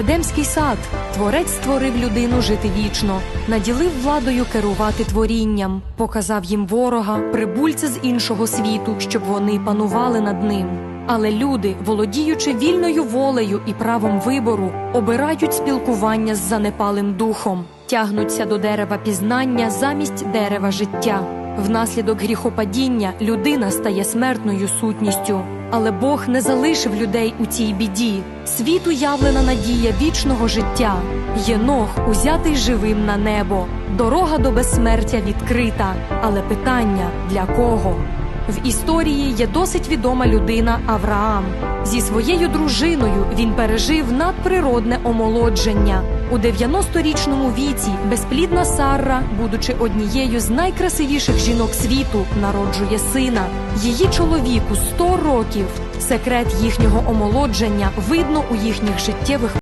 Едемський сад. Творець створив людину жити вічно, наділив владою керувати творінням, показав їм ворога, прибульця з іншого світу, щоб вони панували над ним. Але люди, володіючи вільною волею і правом вибору, обирають спілкування з занепалим духом, тягнуться до дерева пізнання замість дерева життя. Внаслідок гріхопадіння людина стає смертною сутністю. Але Бог не залишив людей у цій біді. Світу явлена надія вічного життя. Єнох узятий живим на небо. Дорога до безсмертя відкрита. Але питання для кого? В історії є досить відома людина Авраам. Зі своєю дружиною він пережив надприродне омолодження. У 90-річному віці безплідна Сарра, будучи однією з найкрасивіших жінок світу, народжує сина. Її чоловіку 100 років. Секрет їхнього омолодження видно у їхніх життєвих